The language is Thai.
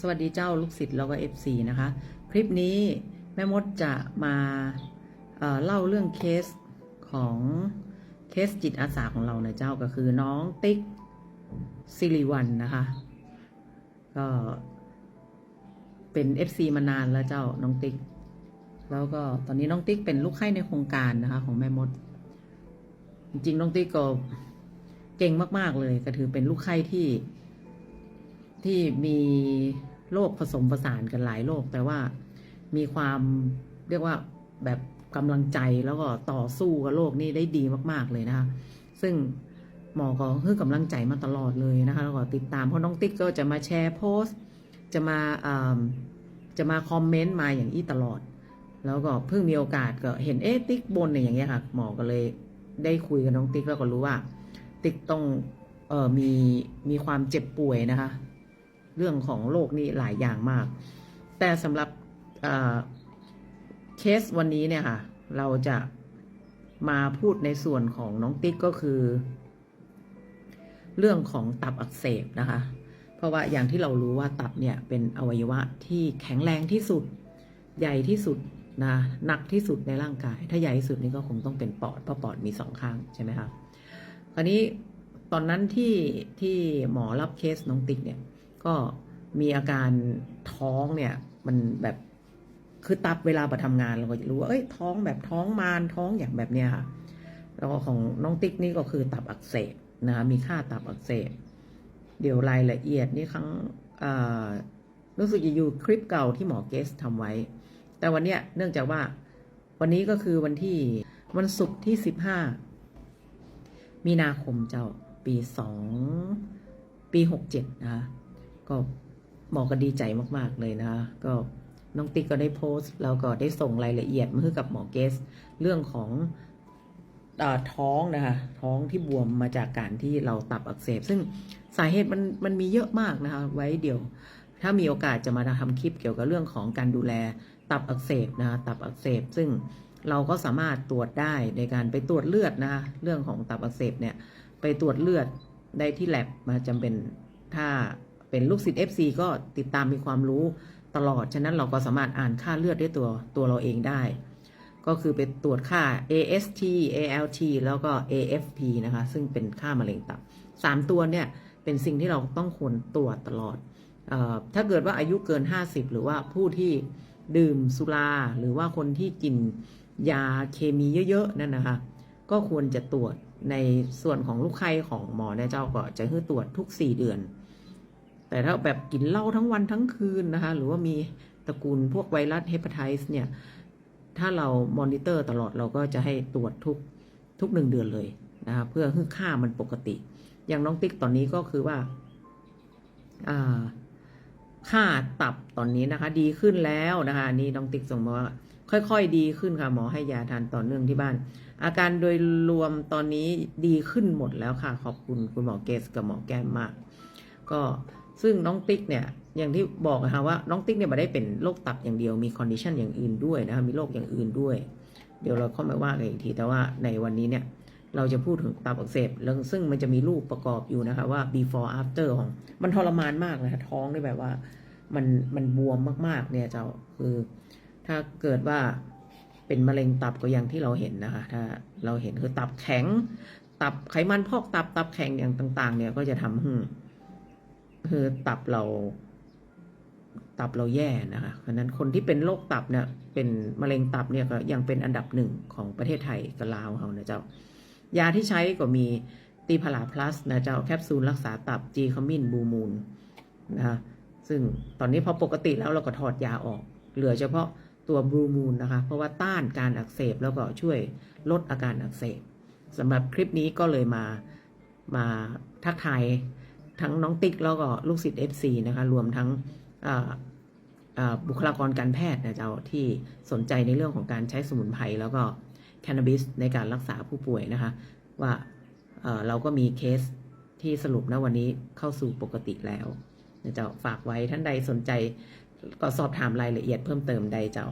สวัสดีเจ้าลูกศิษย์แล้วก็ FC นะคะ คลิปนี้แม่มดจะมาเเล่าเรื่องเคสของเคสจิตอาสาของเรานะเจ้าก็คือน้องติ๊กซิริวันนะคะ ก็เป็น FC มานานแล้วเจ้าน้องติ๊ก แล้วก็ตอนนี้น้องติ๊กเป็นลูกไข้ในโครงการนะคะของแม่มด จริงๆน้องติ๊กก็เก่งมากๆเลยก็ถือเป็นลูกไข้ที่ ที่มีโรคผสมผสานกันหลายโรคแต่ว่ามีความเรียกว่าแบบกำลังใจแล้วก็ต่อสู้กับโรคนี้ได้ดีมาก ๆเลยนะคะ ซึ่งหมอก็ให้กำลังใจมาตลอดเลยนะคะแล้วก็ติดตามเพราะน้องติ๊กก็จะมาแชร์โพสต์ จะมาจะมาคอมเมนต์มาอย่างนี้ตลอด แล้วก็เพิ่งมีโอกาสก็เห็นเอ๊ะติ๊กบนเนี่ยอย่างเงี้ยค่ะ หมอก็เลยได้คุยกับน้องติ๊กแล้วก็รู้ว่า ติ๊กต้องออมีมีความเจ็บป่วยนะคะ เรื่องของโรคนี้หลายอย่างมาก แต่สำหรับเอ่อเคสวันนี้เนี่ยค่ะ เราจะมาพูดในส่วนของน้องติ๊กก็คือ เรื่องของตับอักเสบนะคะ เพราะว่าอย่างที่เรารู้ว่าตับเนี่ยเป็นอวัยวะที่แข็งแรงที่สุดใหญ่ที่สุดนะหนักที่สุดในร่างกาย ถ้าใหญ่ที่สุดนี่ก็คงต้องเป็นปอดเพราะปอดมีสองข้างใช่ไหมคะคราวนี้ตอนนั้นที่ที่หมอรับเคสน้องติ๊กเนี่ย ก็มีอาการท้องเนี่ยมันแบบคือตับเวลาไปทำงานเราก็จะรู้ว่าเอ้ยท้องแบบท้องมารท้องอย่างแบบเนี้ยค่ะแล้วก็ของน้องติ๊กนี่ก็คือตับอักเสบนะคะมีค่าตับอักเสบเดี๋ยวรายละเอียดนี่ครั้งรู้สึกจะอยู่คลิปเก่าที่หมอเกสทำไว้ แต่วันเนี้ยเนื่องจากว่าวันนี้ก็คือวันที่วันศุกร์ที่สิบห้ามีนาคมเจ้าปีสองปีหกเจ็ดนะคะ ก็หมอก็ดีใจมากๆเลยนะคะก็น้องติ๊กก็ได้โพสต์แล้วก็ได้ส่งรายละเอียดมาให้กับหมอเกส เรื่องของอท้องนะคะท้องที่บวมมาจากการที่เราตับอักเสบ ซึ่งสาเหตุมันมันมีเยอะมากนะคะไว้เดี๋ยว ถ้ามีโอกาสจะมาทำคลิปเกี่ยวกับเรื่องของการดูแลตับอักเสบนะคะตับอักเสบ ซึ่งเราก็สามารถตรวจได้ในการไปตรวจเลือดนะคะเรื่องของตับอักเสบเนี่ยไปตรวจเลือดได้ที่แลบมาจำเป็นถ้า เป็นลูกศิษย์ FC ก็ติดตามมีความรู้ตลอด ฉะนั้นเราก็สามารถอ่านค่าเลือดด้วยตัวตัวเราเองได้ ก็คือไปตรวจค่า AST ALT แล้วก็ AFP นะคะ ซึ่งเป็นค่ามะเร็งตับ 3 ตัวเนี่ย เป็นสิ่งที่เราต้องควรตรวจตลอดออถ้าเกิดว่าอายุเกิน 50 หรือว่าผู้ที่ดื่มสุราหรือว่าคนที่กินยาเคมีเยอะๆนั่นนะคะ ก็ควรจะตรวจในส่วนของลูกไข้ของหมอเนี่ยเจ้าก็จะให้ตรวจทุก 4 เดือน แต่ถ้าแบบกินเหล้าทั้งวันทั้งคืนนะคะ หรือว่ามีตระกูลพวกไวรัสเฮปาไทส์เนี่ย ถ้าเรามอนิเตอร์ตลอดเราก็จะให้ตรวจทุกทุกหนึ่งเดือนเลยนะคะเพื่อให้ค่ามันปกติ อย่างน้องติ๊กตอนนี้ก็คือว่าอ่าค่าตับตอนนี้นะคะ ดีขึ้นแล้วนะคะนนี่น้องติ๊กส่งมาว่าค่อย ๆ ดีขึ้นค่ะ หมอให้ยาทานต่อเนื่องที่บ้าน อาการโดยรวมตอนนี้ดีขึ้นหมดแล้วค่ะ ขอบคุณคุณหมอเกสกับหมอแก้มมาก ก็ ซึ่งน้องติ๊กเนี่ยอย่างที่บอกนะคะว่าน้องติ๊กเนี่ยไม่ได้เป็นโรคตับอย่างเดียวมีคอนดิชันอย่างอื่นด้วยนะคะมีโรคอย่างอื่นด้วย เดี๋ยวเราเข้ามาว่ากันอีกทีแต่ว่าในวันนี้เนี่ยเราจะพูดถึงตับอักเสบแล้วซึ่งมันจะมีรูปประกอบอยู่นะคะว่า before after ของมันทรมานมากเลยค่ะท้องได้แบบว่า มันมันบวมมากๆ เนี่ยเจ้าคือ ถ้าเกิดว่าเป็นมะเร็งตับก็อย่างที่เราเห็นนะคะ ถ้าเราเห็นคือตับแข็ง ตับไขมันพอกตับตับแข็งอย่างต่าง ๆ เนี่ยก็จะทำให้ คือตับเรา ตับเราแย่นะคะเพราะนั้นคนที่เป็นโรคตับเนี่ยเป็นมะเร็งตับเนี่ยก็ยังเป็นอันดับหนึ่งของประเทศไทยกับลาวเขานะเจ้ายาที่ใช้ก็มีตีพลาพลัสนะเจ้าแคปซูลรักษาตับจีคามินบูมูลนะคะซึ่งตอนนี้พอปกติแล้วเราก็ถอดยาออก เหลือเฉพาะตัวบลูมูลนะคะ เพราะว่าต้านการอักเสบแล้วก็ช่วยลดอาการอักเสบสำหรับคลิปนี้ก็เลยมามาทักทาย ทั้งน้องติ๊กแล้วก็ลูกศิษย์ FC นะคะ รวมทั้งบุคลากรการแพทย์นะเจ้าที่สนใจในเรื่องของการใช้สมุนไพรแล้วก็แคน a บิสในการรักษาผู้ป่วยนะคะ ว่าเเราก็มีเคสที่สรุปนะวันนี้เข้าสู่ปกติแล้วนะเจ้าฝากไว้ท่านใดสนใจก็สอบถามรายละเอียดเพิ่มเติมใดเจ้า